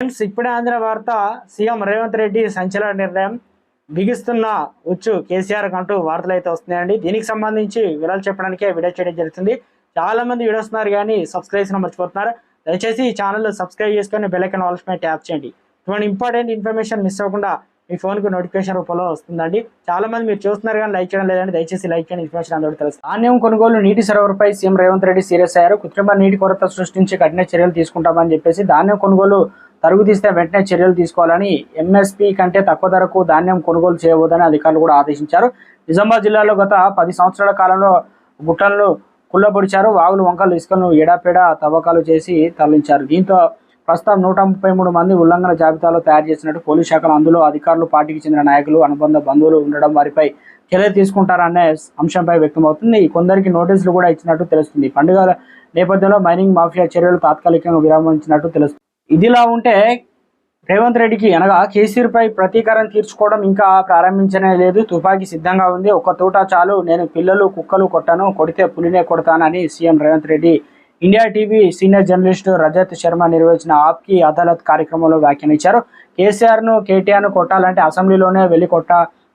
Friends ఇప్పుడే ఆంధ్ర వార్త CM Revanth Reddy సంచలన నిర్ణయం బిగిస్తున్న ఉచ్చు కేసీఆర్ అంటూ వార్తలు అయితే వస్తున్నాయండి. దీనికి సంబంధించి వివరాలు చెప్పడానికే వీడియో చేయడం జరుగుతుంది. చాలా మంది వీడియోస్ ఉన్నారు కానీ సబ్స్క్రైబ్ చేయడం మర్చిపోతున్నారు. దయచేసి ఈ ఛానల్ సబ్స్క్రైబ్ చేసుకొని బెల్లైకన్ ఐకాన్ ట్యాప్ చేయండి. ఇటువంటి ఇంపార్టెంట్ ఇన్ఫర్మేషన్ మిస్ అవ్వకుండా మీ ఫోన్కు నోటిఫికేషన్ రూపంలో వస్తుందండి. చాలా మంది మీరు చూస్తున్నారు కానీ లైక్ చేయడం లేదండి. దయచేసి లైక్ చేయండి. ఇన్ఫర్మేషన్ అందరూ తెలుసు ధాన్యం కొనుగోలు నీటి సరఫరాపై సీఎం రేవంత్ రెడ్డి సీరియస్ అయ్యారు. కృత్రిమ నీటి కొరత సృష్టించి కఠిన చర్యలు తీసుకుంటామని చెప్పేసి ధాన్యం కొనుగోలు తరుగు తీస్తే వెంటనే చర్యలు తీసుకోవాలని ఎంఎస్పీ కంటే తక్కువ ధరకు ధాన్యం కొనుగోలు చేయవద్దని అధికారులు కూడా ఆదేశించారు. నిజామాబాద్ జిల్లాలో గత పది సంవత్సరాల కాలంలో గుట్టలను కుళ్ళబొడిచారు. వాగులు వంకలు ఇసుకలను ఎడాపెడా తవ్వకాలు చేసి తరలించారు. దీంతో ప్రస్తుతం నూట ముప్పై మూడు మంది ఉల్లంఘన జాబితాలో తయారు చేసినట్టు పోలీస్ శాఖలు అందులో అధికారులు పార్టీకి చెందిన నాయకులు అనుబంధ బంధువులు ఉండడం వారిపై చర్య తీసుకుంటారనే అంశంపై వ్యక్తమవుతుంది. కొందరికి నోటీసులు కూడా ఇచ్చినట్టు తెలుస్తుంది. పండుగ నేపథ్యంలో మైనింగ్ మాఫియా చర్యలు తాత్కాలికంగా విరామించినట్టు తెలుస్తుంది. ఇదిలా ఉంటే రేవంత్ రెడ్డికి అనగా కేసీఆర్పై ప్రతీకారం తీర్చుకోవడం ఇంకా ప్రారంభించనే లేదు. తుపాకీ సిద్ధంగా ఉంది. ఒక తూట చాలు. నేను పిల్లలు కుక్కలు కొట్టాను. కొడితే పులినే కొడతానని CM Revanth Reddy. India TV senior journalist Rajat Sharma నిర్వహించిన ఆప్కి అదాలత్ కార్యక్రమంలో వ్యాఖ్యానించారు కేసీఆర్ను కేటీఆర్ను కొట్టాలంటే అసెంబ్లీలోనే వెళ్ళి కొట్ట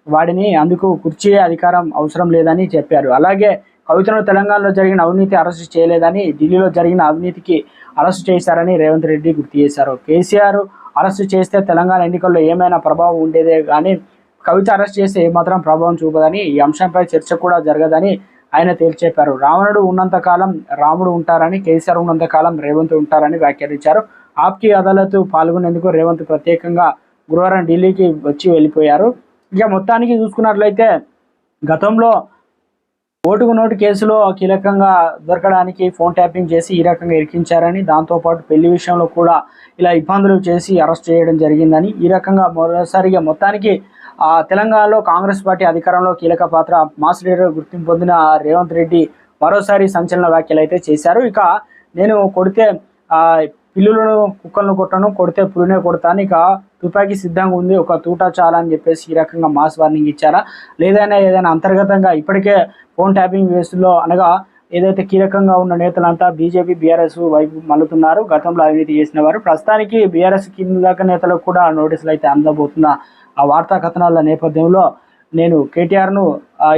వాడిని. అందుకు కుర్చీ అధికారం అవసరం లేదని చెప్పారు. అలాగే కవితను తెలంగాణలో జరిగిన అవినీతి అరెస్టు చేయలేదని ఢిల్లీలో జరిగిన అవినీతికి అరెస్టు చేశారని రేవంత్ రెడ్డి గుర్తు చేశారు. కేసీఆర్ అరెస్టు చేస్తే తెలంగాణ ఎన్నికల్లో ఏమైనా ప్రభావం ఉండేదే కానీ కవిత అరెస్ట్ చేస్తే ఏమాత్రం ప్రభావం చూపదని ఈ అంశంపై చర్చ కూడా జరగదని ఆయన తేల్చెప్పారు రావణుడు ఉన్నంత కాలం రాముడు ఉంటారని కేసీఆర్ ఉన్నంత కాలం రేవంత్ ఉంటారని వ్యాఖ్యానించారు. ఆప్కి అదాలత్ పాల్గొనేందుకు రేవంత్ ప్రత్యేకంగా గురువారం ఢిల్లీకి వచ్చి వెళ్ళిపోయారు. ఇక మొత్తానికి చూసుకున్నట్లయితే గతంలో ఓటుకు నోటు కేసులో కీలకంగా దొరకడానికి ఫోన్ ట్యాపింగ్ చేసి ఈ రకంగా ఇరికించారని దాంతోపాటు పెళ్ళి విషయంలో కూడా ఇలా ఇబ్బందులు చేసి అరెస్ట్ చేయడం జరిగిందని ఈ రకంగా మరోసారిగా మొత్తానికి ఆ తెలంగాణలో కాంగ్రెస్ పార్టీ అధికారంలో కీలక పాత్ర మాస్ లీడర్ గుర్తింపు పొందిన రేవంత్ రెడ్డి మరోసారి సంచలన వ్యాఖ్యలు అయితే చేశారు. ఇక నేను కొడితే పిల్లులను కుక్కలను కొట్టను కొడితే పులినే కొడతాను ఇక తుపాకీ సిద్ధంగా ఉంది. ఒక తూట చాలా అని చెప్పేసి ఈ రకంగా మాస్ వార్నింగ్ ఇచ్చారా? లేదైనా ఏదైనా అంతర్గతంగా ఇప్పటికే ఫోన్ ట్యాపింగ్ వేసులో అనగా ఏదైతే కీలకంగా ఉన్న నేతలంతా బీజేపీ బీఆర్ఎస్ వైపు మల్లుతున్నారు గతంలో అవినీతి చేసిన వారు. ప్రస్తుతానికి బీఆర్ఎస్ కింద నేతలకు కూడా నోటీసులు అయితే అందబోతున్న ఆ వార్తా కథనాల నేపథ్యంలో నేను కేటీఆర్ను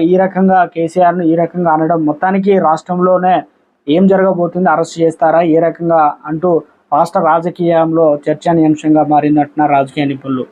ఈ రకంగా కేసీఆర్ను ఈ రకంగా అనడం మొత్తానికి రాష్ట్రంలోనే ఏం జరగబోతుంది అరెస్ట్ చేస్తారా ఏ రకంగా అంటూ రాష్ట్ర రాజకీయంలో చర్చనీయాంశంగా మారిందంటున్నారు రాజకీయ నిపుణులు.